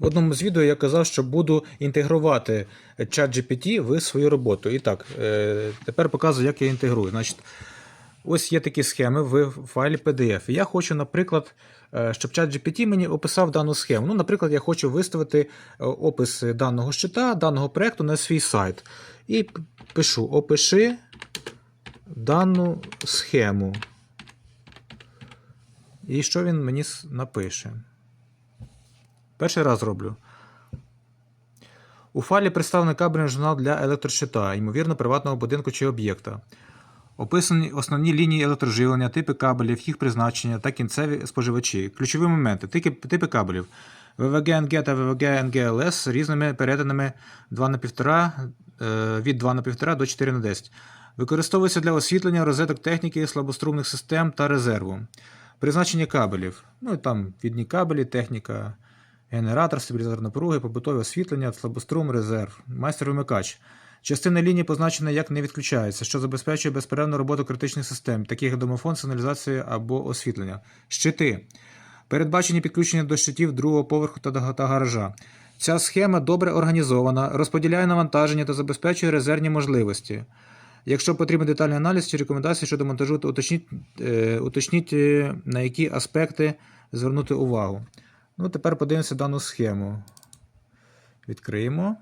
В одному з відео я казав, що буду інтегрувати ChatGPT в свою роботу. І так, е, тепер показую, як я інтегрую. Значить, ось є такі схеми в файлі PDF. Я хочу, наприклад, е, щоб ChatGPT мені описав дану схему. Ну, наприклад, я хочу виставити е, опис даного щита, даного проєкту на свій сайт. І пишу: опиши дану схему. І що він мені напише? Перший раз роблю. У файлі представлений кабельний журнал для електрощита, ймовірно, приватного будинку чи об'єкта. Описані основні лінії електроживлення, типи кабелів, їх призначення та кінцеві споживачі. Ключові моменти. Типи, кабелів. ВВГ НГ та ВВГ НГЛС з різними переданими 2 на 1,5, е, від 2 на 1,5 до 4 на 10. Використовується для освітлення розеток техніки, слабострумних систем та резерву. Призначення кабелів. Ну і там відні кабелі, техніка, генератор, стабілізатор напруги, побутове освітлення, слабострум, резерв, майстер-вимикач. Частина лінії позначена як не відключається, що забезпечує безперервну роботу критичних систем, таких як домофон, сигналізація або освітлення. Щити. Передбачені підключення до щитів другого поверху та, гаража. Ця схема добре організована, розподіляє навантаження та забезпечує резервні можливості. Якщо потрібен детальний аналіз чи рекомендації щодо монтажу, то уточніть, е, уточніть е, на які аспекти звернути увагу. Ну, тепер подивимося дану схему. Відкриємо.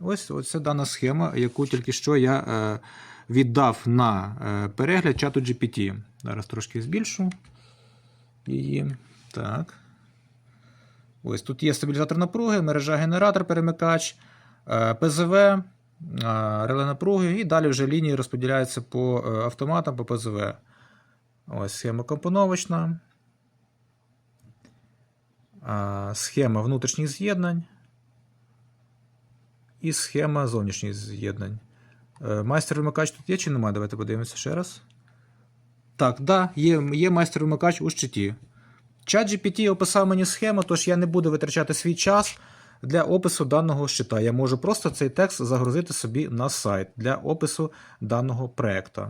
Ось це дана схема, яку тільки що я е, віддав на е, перегляд чату GPT. Зараз трошки збільшу її. Так. Ось тут є стабілізатор напруги, мережа генератор, перемикач, е, ПЗВ, е, реле напруги, і далі вже лінії розподіляються по е, автоматам, по ПЗВ. Ось схема компоновочна. Схема внутрішніх з'єднань. І схема зовнішніх з'єднань. Е, Майстер-вимикач тут є чи немає? Давайте подивимося ще раз. Так, да, є, є майстер-вимикач у щиті. ChatGPT описав мені схему, тож я не буду витрачати свій час для опису даного щита. Я можу просто цей текст загрузити собі на сайт для опису даного проекту.